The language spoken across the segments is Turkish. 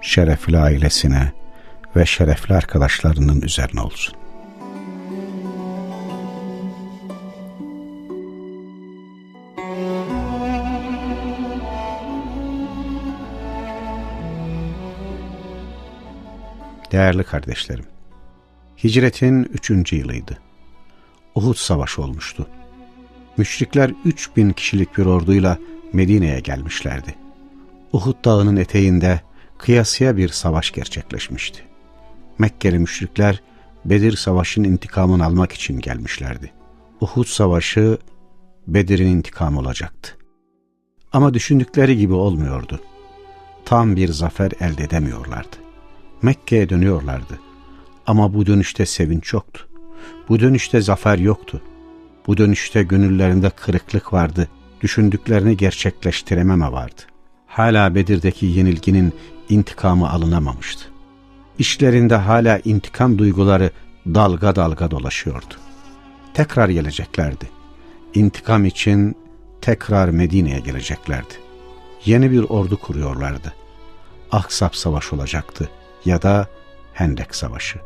şerefli ailesine ve şerefli arkadaşlarının üzerine olsun. Değerli kardeşlerim, hicretin üçüncü yılıydı. Uhud Savaşı olmuştu. Müşrikler 3000 kişilik bir orduyla Medine'ye gelmişlerdi. Uhud dağının eteğinde kıyasıya bir savaş gerçekleşmişti. Mekkeli müşrikler Bedir Savaşı'nın intikamını almak için gelmişlerdi. Uhud Savaşı Bedir'in intikamı olacaktı. Ama düşündükleri gibi olmuyordu. Tam bir zafer elde edemiyorlardı. Mekke'ye dönüyorlardı. Ama bu dönüşte sevinç yoktu. Bu dönüşte zafer yoktu. Bu dönüşte gönüllerinde kırıklık vardı. Düşündüklerini gerçekleştirememe vardı. Hala Bedir'deki yenilginin intikamı alınamamıştı. İşlerinde hala intikam duyguları dalga dalga dolaşıyordu. Tekrar geleceklerdi. İntikam için tekrar Medine'ye geleceklerdi. Yeni bir ordu kuruyorlardı. Aksap Savaşı olacaktı ya da Hendek Savaşı.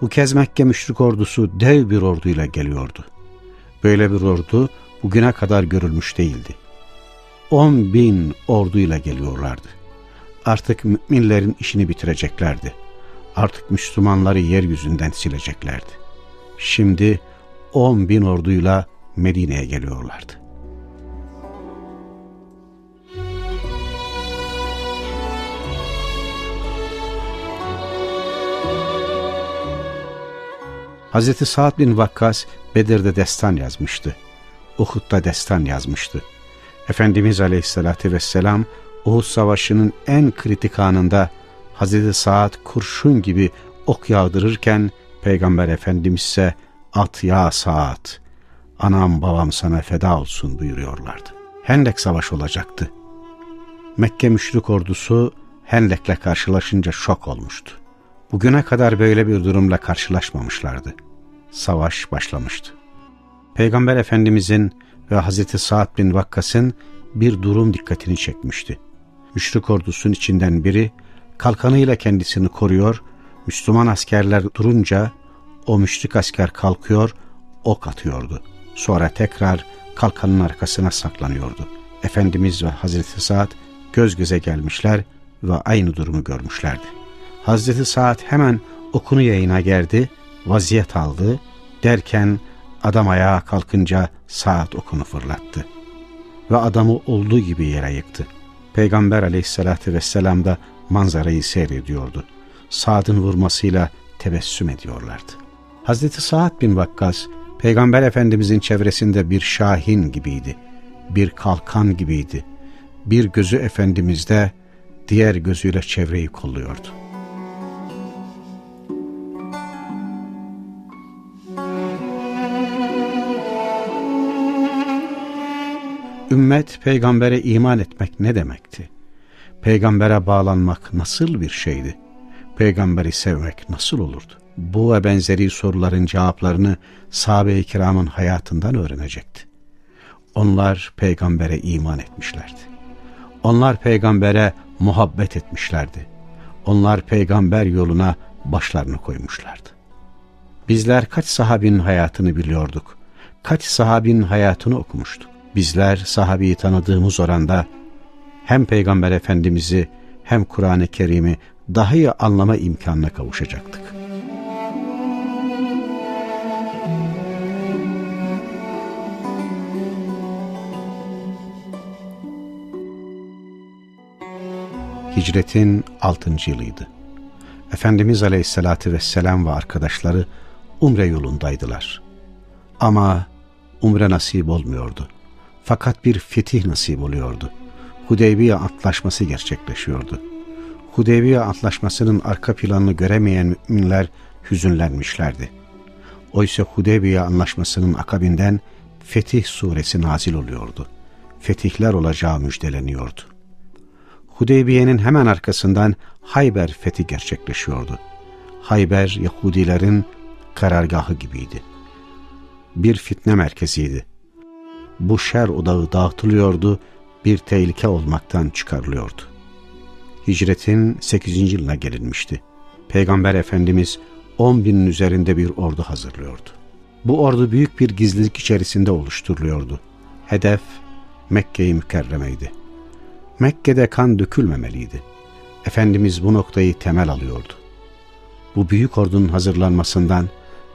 Bu kez Mekke müşrik ordusu dev bir orduyla geliyordu. Böyle bir ordu bugüne kadar görülmüş değildi. On bin orduyla geliyorlardı. Artık müminlerin işini bitireceklerdi. Artık Müslümanları yeryüzünden sileceklerdi. Şimdi on bin orduyla Medine'ye geliyorlardı. Hz. Sa'd bin Vakkas Bedir'de destan yazmıştı. Uhud'da destan yazmıştı. Efendimiz Aleyhisselatü Vesselam Uhud Savaşı'nın en kritik anında Hz. Sa'd kurşun gibi ok yağdırırken Peygamber Efendimiz ise at ya Sa'd, anam babam sana feda olsun buyuruyorlardı. Hendek Savaşı olacaktı. Mekke müşrik ordusu Hendek'le karşılaşınca şok olmuştu. Bugüne kadar böyle bir durumla karşılaşmamışlardı. Savaş başlamıştı. Peygamber Efendimizin ve Hazreti Sa'd bin Vakkas'ın bir durum dikkatini çekmişti. Müşrik ordusunun içinden biri kalkanıyla kendisini koruyor, Müslüman askerler durunca o müşrik asker kalkıyor, ok atıyordu. Sonra tekrar kalkanın arkasına saklanıyordu. Efendimiz ve Hazreti Sa'd göz göze gelmişler ve aynı durumu görmüşlerdi. Hazreti Sa'd hemen okunu yayına gerdi, vaziyet aldı derken adam ayağa kalkınca Sa'd okunu fırlattı ve adamı olduğu gibi yere yıktı. Peygamber aleyhissalatü vesselam da manzarayı seyrediyordu. Sa'd'ın vurmasıyla tebessüm ediyorlardı. Hazreti Sa'd bin Vakkas, Peygamber Efendimizin çevresinde bir şahin gibiydi, bir kalkan gibiydi. Bir gözü Efendimiz'de, diğer gözüyle çevreyi kolluyordu. Ümmet peygambere iman etmek ne demekti? Peygambere bağlanmak nasıl bir şeydi? Peygamberi sevmek nasıl olurdu? Bu ve benzeri soruların cevaplarını sahabe-i kiramın hayatından öğrenecekti. Onlar peygambere iman etmişlerdi. Onlar peygambere muhabbet etmişlerdi. Onlar peygamber yoluna başlarını koymuşlardı. Bizler kaç sahabinin hayatını biliyorduk. Kaç sahabinin hayatını okumuştuk. Bizler sahabeyi tanıdığımız oranda hem Peygamber Efendimiz'i hem Kur'an-ı Kerim'i daha iyi anlama imkanına kavuşacaktık. Hicretin 6. yılıydı. Efendimiz Aleyhisselatü Vesselam ve arkadaşları Umre yolundaydılar. Ama Umre nasip olmuyordu. Fakat bir fetih nasip oluyordu. Hudeybiye antlaşması gerçekleşiyordu. Hudeybiye Antlaşması'nın arka planını göremeyen müminler hüzünlenmişlerdi. Oysa Hudeybiye Anlaşması'nın akabinden Fetih Suresi nazil oluyordu. Fetihler olacağı müjdeleniyordu. Hudeybiye'nin hemen arkasından Hayber fethi gerçekleşiyordu. Hayber Yahudilerin karargahı gibiydi. Bir fitne merkeziydi. Bu şer odağı dağıtılıyordu, bir tehlike olmaktan çıkarılıyordu. Hicretin 8. yılına gelinmişti. Peygamber Efendimiz 10 binin üzerinde bir ordu hazırlıyordu. Bu ordu büyük bir gizlilik içerisinde oluşturuluyordu. Hedef Mekke-i Mükerreme'ydi. Mekke'de kan dökülmemeliydi. Efendimiz bu noktayı temel alıyordu. Bu büyük ordunun hazırlanmasından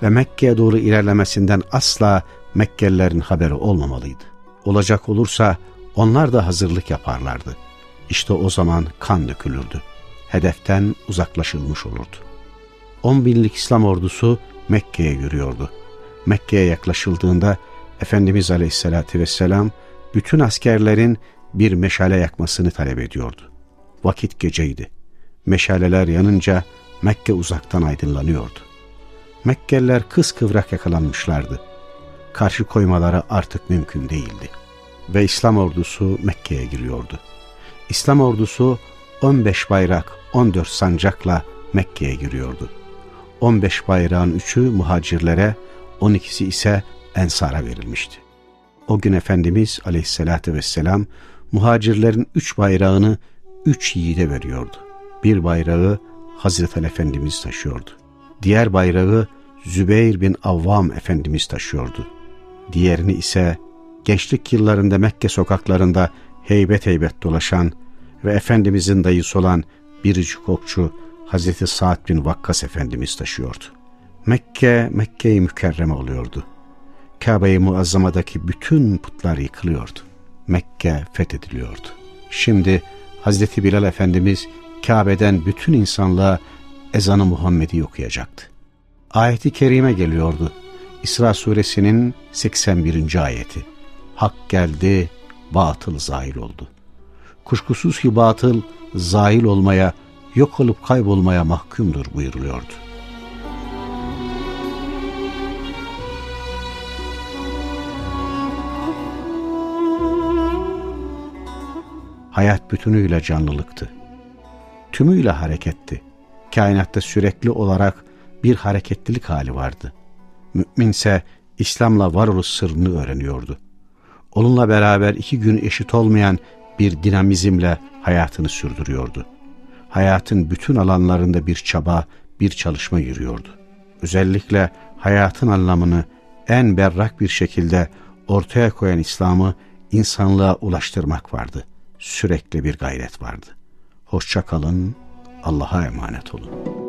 ve Mekke'ye doğru ilerlemesinden asla Mekkelilerin haberi olmamalıydı. Olacak olursa onlar da hazırlık yaparlardı. İşte o zaman kan dökülürdü. Hedeften uzaklaşılmış olurdu. 10 binlik İslam ordusu Mekke'ye yürüyordu. Mekke'ye yaklaşıldığında Efendimiz Aleyhisselatü Vesselam bütün askerlerin bir meşale yakmasını talep ediyordu. Vakit geceydi. Meşaleler yanınca Mekke uzaktan aydınlanıyordu. Mekkeliler kıskıvrak yakalanmışlardı. Karşı koymaları artık mümkün değildi. Ve İslam ordusu Mekke'ye giriyordu. İslam ordusu 15 bayrak, 14 sancakla Mekke'ye giriyordu. 15 bayrağın 3'ü muhacirlere, 12'si ise ensara verilmişti. O gün Efendimiz aleyhissalatü vesselam muhacirlerin üç bayrağını üç yiğide veriyordu. Bir bayrağı Hazreti Ali Efendimiz taşıyordu. Diğer bayrağı Zübeyir bin Avvam Efendimiz taşıyordu. Diğerini ise gençlik yıllarında Mekke sokaklarında heybet heybet dolaşan ve Efendimizin dayısı olan biricik okçu Hazreti Sa'd bin Vakkas Efendimiz taşıyordu. Mekke, Mekke-i Mükerreme oluyordu. Kabe-i Muazzama'daki bütün putlar yıkılıyordu. Mekke fethediliyordu. Şimdi Hazreti Bilal Efendimiz Kabe'den bütün insanlığa ezanı Muhammed'i okuyacaktı. Ayeti kerime geliyordu. İsra suresinin 81. ayeti. Hak geldi, batıl zahil oldu. Kuşkusuz ki batıl zahil olmaya, yok olup kaybolmaya mahkumdur buyuruluyordu. Hayat bütünüyle canlılıktı. Tümüyle hareketti. Kainatta sürekli olarak bir hareketlilik hali vardı. Müminse İslam'la varoluş sırrını öğreniyordu. Onunla beraber iki gün eşit olmayan bir dinamizmle hayatını sürdürüyordu. Hayatın bütün alanlarında bir çaba, bir çalışma yürüyordu. Özellikle hayatın anlamını en berrak bir şekilde ortaya koyan İslam'ı insanlığa ulaştırmak vardı. Sürekli bir gayret vardı. Hoşça kalın, Allah'a emanet olun.